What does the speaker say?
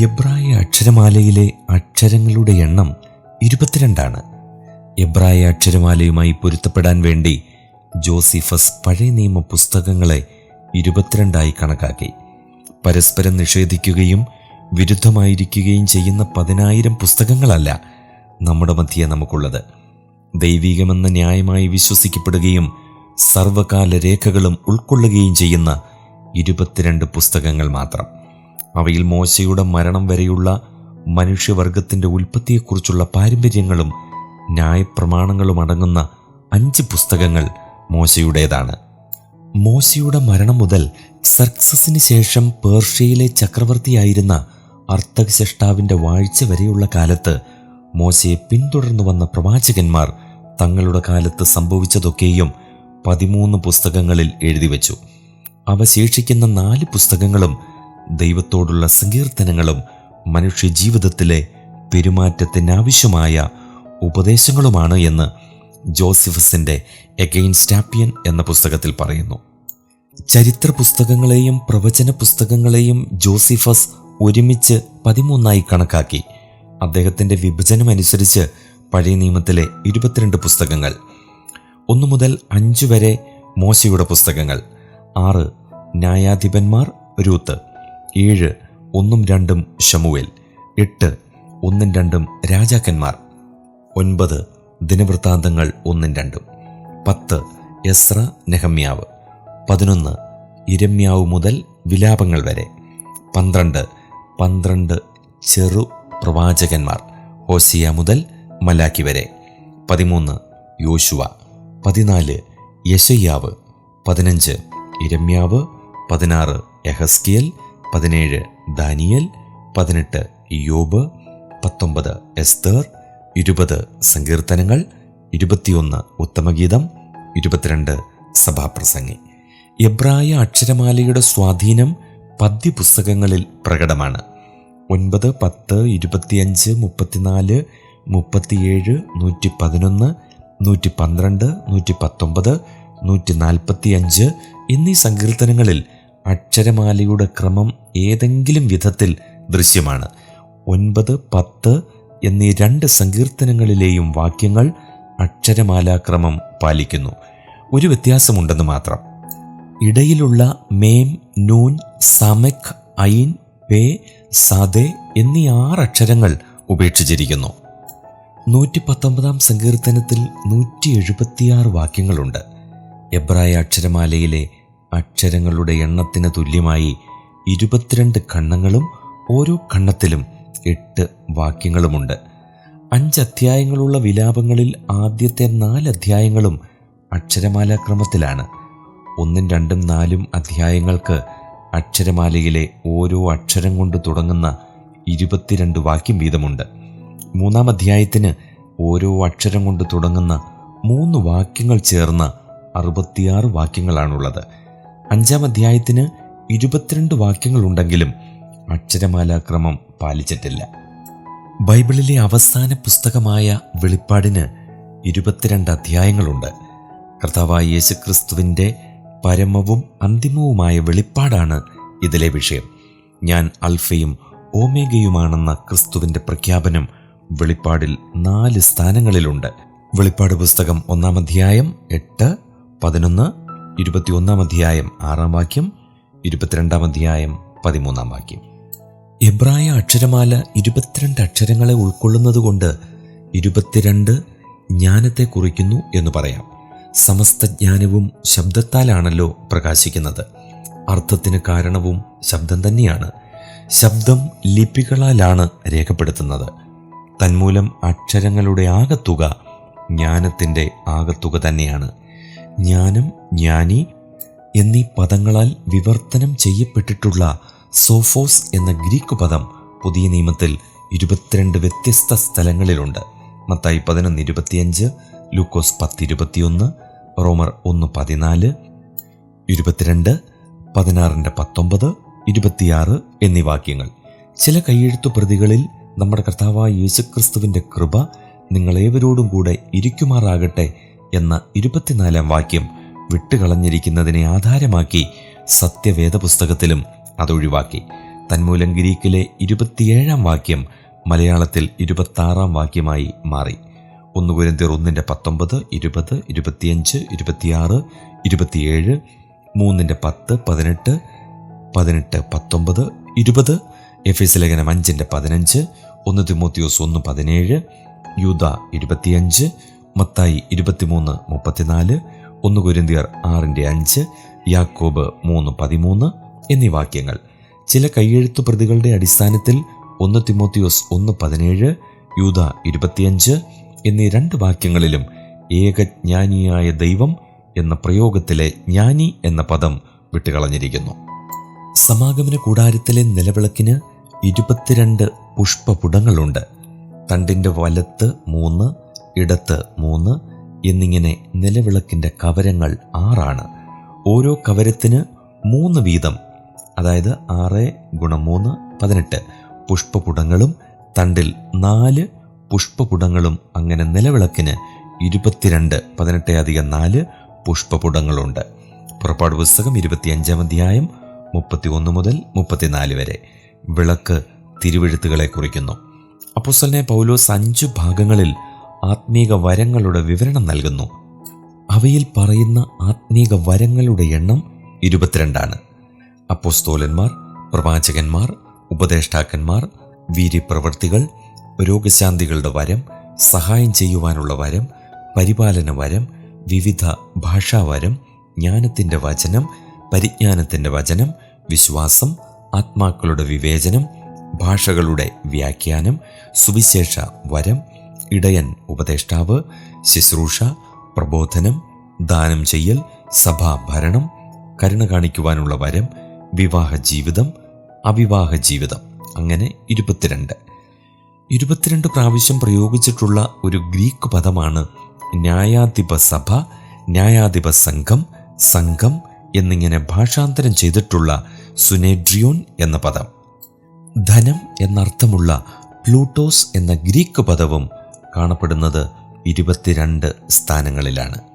എബ്രായ അക്ഷരമാലയിലെ അക്ഷരങ്ങളുടെ എണ്ണം ഇരുപത്തിരണ്ടാണ്. എബ്രായ അക്ഷരമാലയുമായി പൊരുത്തപ്പെടാൻ വേണ്ടി ജോസിഫസ് പഴയ നിയമ പുസ്തകങ്ങളെ ഇരുപത്തിരണ്ടായി കണക്കാക്കി. പരസ്പരം നിഷേധിക്കുകയും വിരുദ്ധമായിരിക്കുകയും ചെയ്യുന്ന പതിനായിരം പുസ്തകങ്ങളല്ല നമ്മുടെ മധ്യേ നമുക്കുള്ളത്. ദൈവികമെന്ന ന്യായമായി വിശ്വസിക്കപ്പെടുകയും സർവകാല രേഖകളും ഉൾക്കൊള്ളുകയും ചെയ്യുന്ന ഇരുപത്തിരണ്ട് പുസ്തകങ്ങൾ മാത്രം. അവയിൽ മോശയുടെ മരണം വരെയുള്ള മനുഷ്യവർഗത്തിന്റെ ഉൽപ്പത്തിയെക്കുറിച്ചുള്ള പാരമ്പര്യങ്ങളും ന്യായപ്രമാണങ്ങളും അടങ്ങുന്ന അഞ്ച് പുസ്തകങ്ങൾ മോശയുടേതാണ്. മോശയുടെ മരണം മുതൽ സർക്സസിന് ശേഷം പേർഷ്യയിലെ ചക്രവർത്തിയായിരുന്ന അർത്ഥശ്രഷ്ടാവിന്റെ വാഴ്ച വരെയുള്ള കാലത്ത് മോശയെ പിന്തുടർന്നു വന്ന പ്രവാചകന്മാർ തങ്ങളുടെ കാലത്ത് സംഭവിച്ചതൊക്കെയും പതിമൂന്ന് പുസ്തകങ്ങളിൽ എഴുതിവെച്ചു. വച്ചു അവശേഷിക്കുന്ന നാല് പുസ്തകങ്ങളും ദൈവത്തോടുള്ള സങ്കീർത്തനങ്ങളും മനുഷ്യ ജീവിതത്തിലെ പെരുമാറ്റത്തിനാവശ്യമായ ഉപദേശങ്ങളുമാണ് എന്ന് ജോസിഫസിന്റെ എഗെയിൻസ്റ്റാപ്പിയൻ എന്ന പുസ്തകത്തിൽ പറയുന്നു. ചരിത്ര പുസ്തകങ്ങളെയും പ്രവചന പുസ്തകങ്ങളെയും ജോസിഫസ് ഒരുമിച്ച് പതിമൂന്നായി കണക്കാക്കി. അദ്ദേഹത്തിന്റെ വിഭജനമനുസരിച്ച് പഴയ നിയമത്തിലെ ഇരുപത്തിരണ്ട് പുസ്തകങ്ങൾ. ഒന്നു മുതൽ അഞ്ചു വരെ മോശയുടെ പുസ്തകങ്ങൾ. ആറ് ന്യായാധിപന്മാർ രൂത്ത്. ഏഴ് ഒന്നും രണ്ടും ഷമുവേൽ എട്ട് ഒന്നും രണ്ടും രാജാക്കന്മാർ ഒൻപത് ദിനവൃത്താന്തങ്ങൾ ഒന്നും രണ്ടും പത്ത് എസ്ര നെഹമ്യാവ് പതിനൊന്ന് ഇരമ്യാവ് മുതൽ വിലാപങ്ങൾ വരെ പന്ത്രണ്ട് പന്ത്രണ്ട് ചെറു പ്രവാചകന്മാർ ഹോസിയ മുതൽ മലാക്കി വരെ പതിമൂന്ന് യോശുവ പതിനാല് യശയ്യാവ് പതിനഞ്ച് ഇരമ്യാവ് പതിനാറ് എഹസ്കിയൽ പതിനേഴ് ദാനിയൽ പതിനെട്ട് യോബ് പത്തൊമ്പത് എസ്തർ ഇരുപത് സങ്കീർത്തനങ്ങൾ ഇരുപത്തിയൊന്ന് ഉത്തമഗീതം ഇരുപത്തിരണ്ട് സഭാപ്രസംഗി. എബ്രായ അക്ഷരമാലയുടെ സ്വാധീനം പദ്യപുസ്തകങ്ങളിൽ പ്രകടമാണ്. ഒൻപത് പത്ത് ഇരുപത്തിയഞ്ച് മുപ്പത്തിനാല് മുപ്പത്തിയേഴ് നൂറ്റി പതിനൊന്ന് നൂറ്റി പന്ത്രണ്ട് നൂറ്റി പത്തൊമ്പത് നൂറ്റി നാൽപ്പത്തിയഞ്ച് എന്നീ സങ്കീർത്തനങ്ങളിൽ അക്ഷരമാലയുടെ ക്രമം ഏതെങ്കിലും വിധത്തിൽ ദൃശ്യമാണ്. ഒൻപത് പത്ത് എന്നീ രണ്ട് സങ്കീർത്തനങ്ങളിലെയും വാക്യങ്ങൾ അക്ഷരമാലാക്രമം പാലിക്കുന്നു. ഒരു വ്യത്യാസമുണ്ടെന്ന് മാത്രം. ഇടയിലുള്ള മേം നൂൻ സമക് ഐൻ പേ സദെ എന്നീ ആറ് അക്ഷരങ്ങൾ ഉപേക്ഷിച്ചിരിക്കുന്നു. നൂറ്റി പത്തൊമ്പതാം സങ്കീർത്തനത്തിൽ നൂറ്റി എഴുപത്തിയാറ് വാക്യങ്ങളുണ്ട്. എബ്രായ അക്ഷരമാലയിലെ അക്ഷരങ്ങളുടെ എണ്ണത്തിന് തുല്യമായി ഇരുപത്തിരണ്ട് ഖണ്ണങ്ങളും ഓരോ ഖണ്ണത്തിലും എട്ട് വാക്യങ്ങളുമുണ്ട്. അഞ്ച് അധ്യായങ്ങളുള്ള വിലാപങ്ങളിൽ ആദ്യത്തെ നാല് അധ്യായങ്ങളും അക്ഷരമാലാക്രമത്തിലാണ്. ഒന്നും രണ്ടും നാലും അധ്യായങ്ങൾക്ക് അക്ഷരമാലയിലെ ഓരോ അക്ഷരം കൊണ്ട് തുടങ്ങുന്ന ഇരുപത്തിരണ്ട് വാക്യം വീതമുണ്ട്. മൂന്നാം അധ്യായത്തിന് ഓരോ അക്ഷരം കൊണ്ട് തുടങ്ങുന്ന മൂന്ന് വാക്യങ്ങൾ ചേർന്ന അറുപത്തിയാറ് വാക്യങ്ങളാണുള്ളത്. അഞ്ചാം അധ്യായത്തിന് ഇരുപത്തിരണ്ട് വാക്യങ്ങളുണ്ടെങ്കിലും അക്ഷരമാലാക്രമം പാലിച്ചിട്ടില്ല. ബൈബിളിലെ അവസാന പുസ്തകമായ വെളിപ്പാടിന് ഇരുപത്തിരണ്ട് അധ്യായങ്ങളുണ്ട്. കർത്താവായ യേശുക്രിസ്തുവിന്റെ പരമവും അന്തിമവുമായ വെളിപ്പാടാണ് ഇതിലെ വിഷയം. ഞാൻ അൽഫയും ഓമേഗയുമാണെന്ന ക്രിസ്തുവിന്റെ പ്രഖ്യാപനം വെളിപ്പാടിൽ നാല് സ്ഥാനങ്ങളിലുണ്ട്. വെളിപ്പാട് പുസ്തകം ഒന്നാം അധ്യായം എട്ട് പതിനൊന്ന് ഇരുപത്തിയൊന്നാം അധ്യായം ആറാം വാക്യം ഇരുപത്തിരണ്ടാം അധ്യായം പതിമൂന്നാം വാക്യം. എബ്രായ അക്ഷരമാല ഇരുപത്തിരണ്ട് അക്ഷരങ്ങളെ ഉൾക്കൊള്ളുന്നതുകൊണ്ട് ഇരുപത്തിരണ്ട് ജ്ഞാനത്തെ കുറിക്കുന്നു എന്ന് പറയാം. സമസ്ത ജ്ഞാനവും ശബ്ദത്താലാണല്ലോ പ്രകാശിക്കുന്നത്. അർത്ഥത്തിന് കാരണവും ശബ്ദം തന്നെയാണ്. ശബ്ദം ലിപികളാലാണ് രേഖപ്പെടുത്തുന്നത്. തന്മൂലം അക്ഷരങ്ങളുടെ ആകത്തുക ജ്ഞാനത്തിന്റെ ആകത്തുക തന്നെയാണ്. ജ്ഞാനം ജ്ഞാനി എന്നീ പദങ്ങളാൽ വിവർത്തനം ചെയ്യപ്പെട്ടിട്ടുള്ള സോഫോസ് എന്ന ഗ്രീക്ക് പദം പുതിയ നിയമത്തിൽ ഇരുപത്തിരണ്ട് വ്യത്യസ്ത സ്ഥലങ്ങളിലുണ്ട്. മത്തായി പതിനൊന്ന് ഇരുപത്തിയഞ്ച് ലൂക്കോസ് പത്ത് ഇരുപത്തിയൊന്ന് റോമർ ഒന്ന് പതിനാല് ഇരുപത്തിരണ്ട് പതിനാറിന്റെ പത്തൊമ്പത് ഇരുപത്തിയാറ് എന്നീ വാക്യങ്ങൾ. ചില കൈയെഴുത്തു പ്രതികളിൽ നമ്മുടെ കർത്താവായ യേശുക്രിസ്തുവിന്റെ കൃപ നിങ്ങളേവരോടും കൂടെ ഇരിക്കുമാറാകട്ടെ എന്ന ഇരുപത്തിനാലാം വാക്യം വിട്ടുകളഞ്ഞിരിക്കുന്നതിനെ ആധാരമാക്കി സത്യവേദ പുസ്തകത്തിലും അതൊഴിവാക്കി തന്മൂലം ഗ്രീക്കിലെ ഇരുപത്തിയേഴാം വാക്യം മലയാളത്തിൽ ഇരുപത്താറാം വാക്യമായി മാറി. ഒന്ന് കുരിന്തിയർ ഒന്നിന്റെ പത്തൊമ്പത് ഇരുപത് ഇരുപത്തിയഞ്ച് ഇരുപത്തിയാറ് ഇരുപത്തിയേഴ് മൂന്നിന്റെ പത്ത് പതിനെട്ട് പതിനെട്ട് പത്തൊമ്പത് ഇരുപത് എഫ് എസ് ലേഖനം അഞ്ചിന്റെ പതിനഞ്ച് ഒന്ന് തിമോത്തിയോസ് ഒന്ന് പതിനേഴ് യൂത ഇരുപത്തിയഞ്ച് മത്തായി ഇരുപത്തിമൂന്ന് മുപ്പത്തിനാല് ഒന്ന് കുരിന്തിയർ ആറിന്റെ അഞ്ച് യാക്കോബ് മൂന്ന് പതിമൂന്ന് എന്നീ വാക്യങ്ങൾ. ചില കൈയെഴുത്തു പ്രതികളുടെ അടിസ്ഥാനത്തിൽ ഒന്ന് തിമോത്തിയോസ് ഒന്ന് പതിനേഴ് യൂത ഇരുപത്തിയഞ്ച് എന്നീ രണ്ട് വാക്യങ്ങളിലും ഏകജ്ഞാനിയായ ദൈവം എന്ന പ്രയോഗത്തിലെ ജ്ഞാനി എന്ന പദം വിട്ടുകളഞ്ഞിരിക്കുന്നു. സമാഗമന കൂടാരത്തിലെ നിലവിളക്കിന് ഇരുപത്തിരണ്ട് പുഷ്പപുടങ്ങളുണ്ട്. തണ്ടിന്റെ വലത്ത് മൂന്ന് ഇടത്ത് മൂന്ന് എന്നിങ്ങനെ നിലവിളക്കിന്റെ കവരങ്ങൾ ആറാണ്. ഓരോ കവരത്തിന് മൂന്ന് വീതം അതായത് ആറ് ഗുണം മൂന്ന് പതിനെട്ട്. പുഷ്പപുടങ്ങളും തണ്ടിൽ നാല് പുഷ്പപുടങ്ങളും അങ്ങനെ നിലവിളക്കിന് ഇരുപത്തിരണ്ട് പതിനെട്ട് അധികം നാല് പുഷ്പപുടങ്ങളുണ്ട്. പുറപ്പാട് പുസ്തകം ഇരുപത്തിയഞ്ചാം അധ്യായം മുപ്പത്തി ഒന്ന് മുതൽ മുപ്പത്തിനാല് വരെ. വിളക്ക് തിരുവെഴുത്തുകളെ കുറിക്കുന്നു. അപ്പോസ്തലനെ പൗലോസ് അഞ്ച് ഭാഗങ്ങളിൽ ആത്മീക വരങ്ങളുടെ വിവരണം നൽകുന്നു. അവയിൽ പറയുന്ന ആത്മീക വരങ്ങളുടെ എണ്ണം ഇരുപത്തിരണ്ടാണ്. അപ്പോസ്തോലന്മാർ പ്രവാചകന്മാർ ഉപദേഷ്ടാക്കന്മാർ വീര്യപ്രവർത്തികൾ രോഗശാന്തികളുടെ വരം സഹായം ചെയ്യുവാനുള്ള വരം പരിപാലന വരം വിവിധ ഭാഷാവരം ജ്ഞാനത്തിന്റെ വചനം പരിജ്ഞാനത്തിന്റെ വചനം വിശ്വാസം ആത്മാക്കളുടെ വിവേചനം ഭാഷകളുടെ വ്യാഖ്യാനം സുവിശേഷ വരം ഇടയൻ ഉപദേഷ്ടാവ് ശുശ്രൂഷ പ്രബോധനം ദാനം ചെയ്യൽ സഭാഭരണം കരുണ കാണിക്കുവാനുള്ള വരം വിവാഹ ജീവിതം അവിവാഹ ജീവിതം. അങ്ങനെ ഇരുപത്തിരണ്ട്. ഇരുപത്തിരണ്ട് പ്രാവശ്യം പ്രയോഗിച്ചിട്ടുള്ള ഒരു ഗ്രീക്ക് പദമാണ് ന്യായാധിപ സഭ ന്യായാധിപ സംഘം സംഘം എന്നിങ്ങനെ ഭാഷാന്തരം ചെയ്തിട്ടുള്ള സുനേഡ്രിയോൺ എന്ന പദം. ധനം എന്നർത്ഥമുള്ള പ്ലൂട്ടോസ് എന്ന ഗ്രീക്ക് പദവും കാണപ്പെടുന്നത് ഇരുപത്തിരണ്ട് സ്ഥാനങ്ങളിലാണ്.